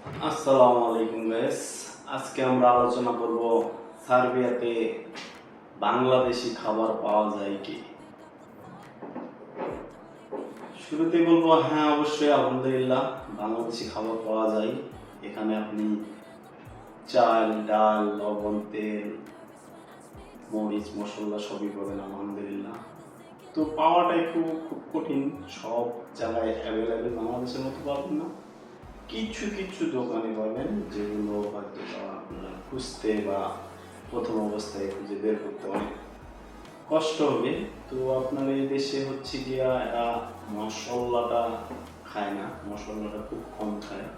আসসালামু আলাইকুম গাইস আজকে আমরা আলোচনা করব সার্বিয়াতে বাংলাদেশি খাবার পাওয়া যায় কি? শুরুতে বলব হ্যাঁ অবশ্যই, আলহামদুলিল্লাহ, বাংলাদেশি খাবার পাওয়া যায়। এখানে আপনি চাল, ডাল, লবণ, তেল, মরিচ, মশলা সবই পাবেন, আলহামদুলিল্লাহ। তো পাওয়াটা একটু খুব কঠিন, সব জায়গায় অ্যাভেলেবেল বাংলাদেশের মতো পাবেন না। কিছু কিছু দোকানে পাবেন যেগুলো হয়তো আপনার খুঁজতে বা প্রথম অবস্থায় খুঁজে বের করতে অনেক কষ্ট হবে। তো আপনার এই দেশে হচ্ছে গিয়া এরা মশলাটা খায় না, মশলাটা খুব কম খায়।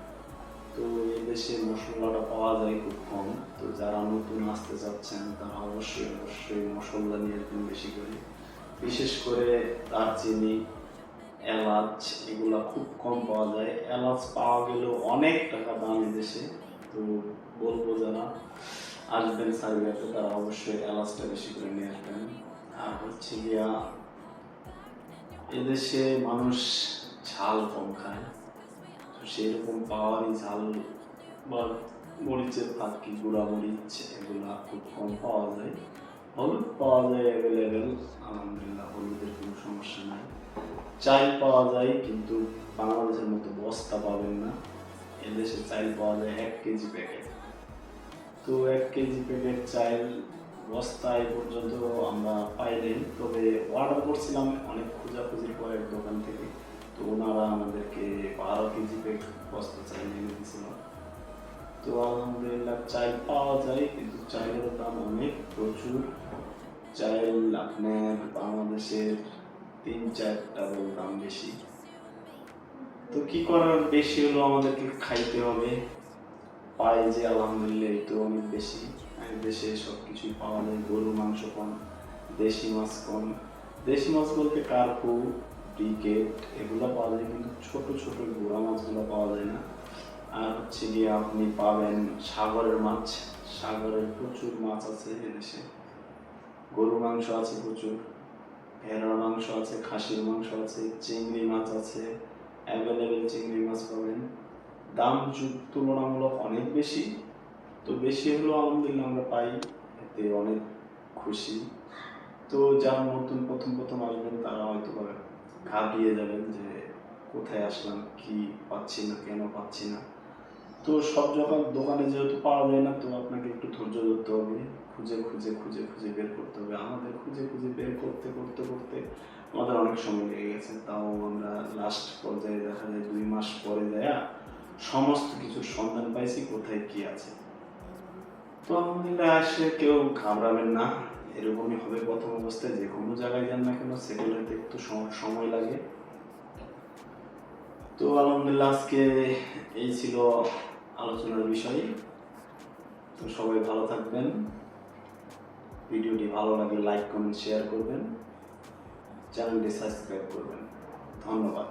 তো এই দেশে মশলাটা পাওয়া যায় খুব কম। তো যারা নতুন আসতে চাচ্ছেন, তারা অবশ্যই অবশ্যই মশলা নিয়ে একদম বেশি করে। বিশেষ করে দারচিনি এলাচ, এগুলা খুব কম পাওয়া যায়। এলাচ পাওয়া গেলেও অনেক টাকা দাম দেশে। তো বলব যারা আসবেন সার্বিয়াতে তারা অবশ্যই এলাচটা বেশি করে নিয়ে আসবেন। আর হচ্ছে গিয়া, এদেশে মানুষ ঝাল কম খায়। তো সেরকম পাওয়ারই ঝাল বা মরিচের ফাঁকি গুঁড়া মরিচ, এগুলা খুব কম পাওয়া যায়। হলুদ পাওয়া যায় অ্যাভেলেবেল আলহামদুলিল্লাহ, হলুদের চাল পাওয়া যায়, কিন্তু বাংলাদেশের মতো বস্তা পাবেন না। এদেশে চাল পাওয়া যায় এক কেজি প্যাকেট। তো এক কেজি প্যাকেট চাল বস্তা এই পর্যন্ত আমরা পাইনি তবে অর্ডার করছিলাম অনেক খোঁজাখুঁজির পরে এক দোকান থেকে। তো ওনারা আমাদেরকে বারো কেজি প্যাকেট বস্তা চাল এনে দিয়েছিল। তো আলহামদুলিল্লাহ চাল পাওয়া যায়, কিন্তু চালের দাম অনেক, প্রচুর। চাল আপনার বাংলাদেশের তিন চার ডাবল দাম বেশি। তো কি করার বেশি হলো আমাদেরকে খাইতে হবে? পাই যে আলহামদুলিল্লাহ তো অনেক বেশি। দেশে সব কিছুই পাওয়া যায় গরুর মাংস কম, দেশি মাছ কম। দেশি মাছ বলতে কার্পু, ব্রিকেট, এগুলো পাওয়া যায়, কিন্তু ছোট ছোট গোড়া মাছগুলো পাওয়া যায় না। আর হচ্ছে গিয়ে আপনি পাবেন সাগরের মাছ। সাগরের প্রচুর মাছ আছে এদেশে। গরুর মাংস আছে প্রচুর। ভেড়ার মাংস আছে, খাসির মাংস আছে, চিংড়ি মাছ আছে অ্যাভেলেবেল চিংড়ি মাছ পাবেন। দাম তুলনামূলক অনেক বেশি, তো বেশি হলেও আলহামদুলিল্লাহ আমরা পাই, এতে অনেক খুশি। তো যারা নতুন প্রথম প্রথম আসবেন, তারা হয়তো ঘাবড়িয়ে যাবেন যে কোথায় আসলাম, কি পাচ্ছি না, কেন পাচ্ছি না। তো সব যখন দোকানে যেহেতু পাওয়া যায় না, তো আপনাকে একটু খুঁজে খুঁজে খুঁজে খুঁজে বের করতে হবে। আমাদের খুঁজে খুঁজে বের করতে করতে করতে আমাদের অনেক সময় লেগে গেছে। তাও আমরা লাস্ট পর্যায়ে দেখা যায় দুই মাস পরে যায় সমস্ত কিছুর সন্ধান পাইছি কোথায় কি আছে। তো আলহামদুলিল্লাহ আসে কেউ ঘাবড়াবেন না। এরকমই হবে প্রথম অবস্থায়। যে কোনো জায়গায় যান না কেন সেটেল একটু সম- সময় লাগে। তো আলহামদুলিল্লাহ আজকে এই ছিল আলোচনার বিষয়। তো সবাই ভালো থাকবেন। ভিডিওটি ভালো লাগলে লাইক কমেন্ট শেয়ার করবেন। চ্যানেলটি সাবস্ক্রাইব করবেন। ধন্যবাদ।